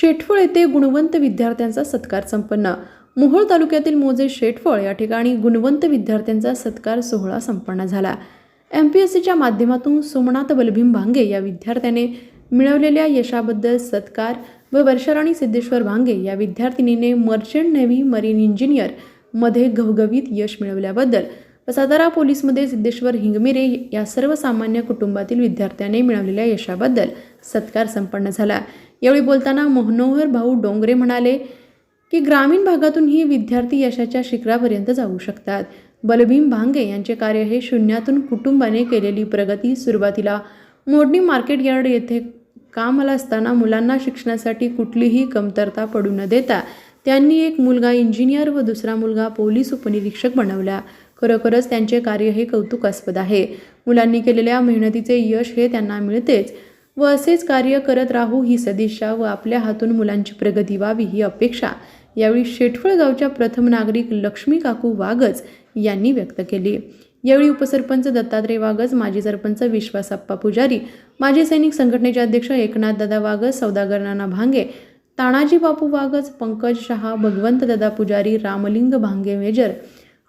शेटफळ येथे गुणवंत विद्यार्थ्यांचा सत्कार संपन्न. मोहोळ तालुक्यातील मोजे शेटफळ या ठिकाणी गुणवंत विद्यार्थ्यांचा सत्कार सोहळा संपन्न झाला. एम पी एस सीच्या माध्यमातून सोमनाथ बलभीम भांगे या विद्यार्थ्याने मिळवलेल्या यशाबद्दल सत्कार व वर्षाराणी सिद्धेश्वर भांगे या विद्यार्थिनीने मर्चंट नेव्ही मरीन इंजिनियरमध्ये घवघवीत यश मिळवल्याबद्दल व सातारा पोलीसमध्ये सिद्धेश्वर हिंगमिरे या सर्वसामान्य कुटुंबातील विद्यार्थ्याने मिळवलेल्या यशाबद्दल सत्कार संपन्न झाला. यावेळी बोलताना मनोहर भाऊ डोंगरे म्हणाले की ग्रामीण भागातून ही विद्यार्थी यशाच्या शिखरापर्यंत जाऊ शकतात. बलभीम भांगे यांचे कार्य हे शून्यातून कुटुंबाने केलेली प्रगती सुरुवातीला मोडणी मार्केट यार्ड येथे कामाला असताना मुलांना शिक्षणासाठी कुठलीही कमतरता पडू न देता त्यांनी एक मुलगा इंजिनियर व दुसरा मुलगा पोलीस उपनिरीक्षक बनवला. खरोखरच त्यांचे कार्य हे कौतुकास्पद आहे. मुलांनी केलेल्या मेहनतीचे यश हे त्यांना मिळतेच. व असेच कार्य करत राहू ही सदिच्छा व आपल्या हातून मुलांची प्रगती व्हावी ही अपेक्षा. यावेळी शेटफळगावच्या प्रथम नागरिक लक्ष्मी काकू वागज यांनी व्यक्त केली. यावेळी उपसरपंच दत्तात्रय वागज माजी सरपंच विश्वासाप्पा पुजारी माजी सैनिक संघटनेचे अध्यक्ष एकनाथ दादा वागज सौदागर नाना भांगे तानाजी बापू वागज पंकज शहा भगवंत दादा पुजारी रामलिंग भांगे मेजर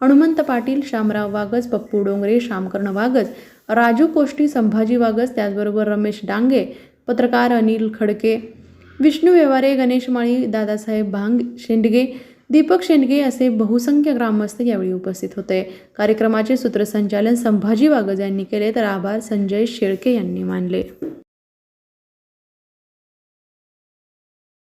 हनुमंत पाटील श्यामराव वागज पप्पू डोंगरे श्यामकर्ण वागज राजू कोष्टी संभाजी वागज त्याचबरोबर रमेश डांगे पत्रकार अनिल खडके विष्णू व्यवहारे गणेश माळी दादासाहेब भांग शेंडगे दीपक शेंडगे असे बहुसंख्य ग्रामस्थ यावेळी उपस्थित होते. कार्यक्रमाचे सूत्रसंचालन संभाजी वागज यांनी केले तर आभार संजय शेळके यांनी मानले.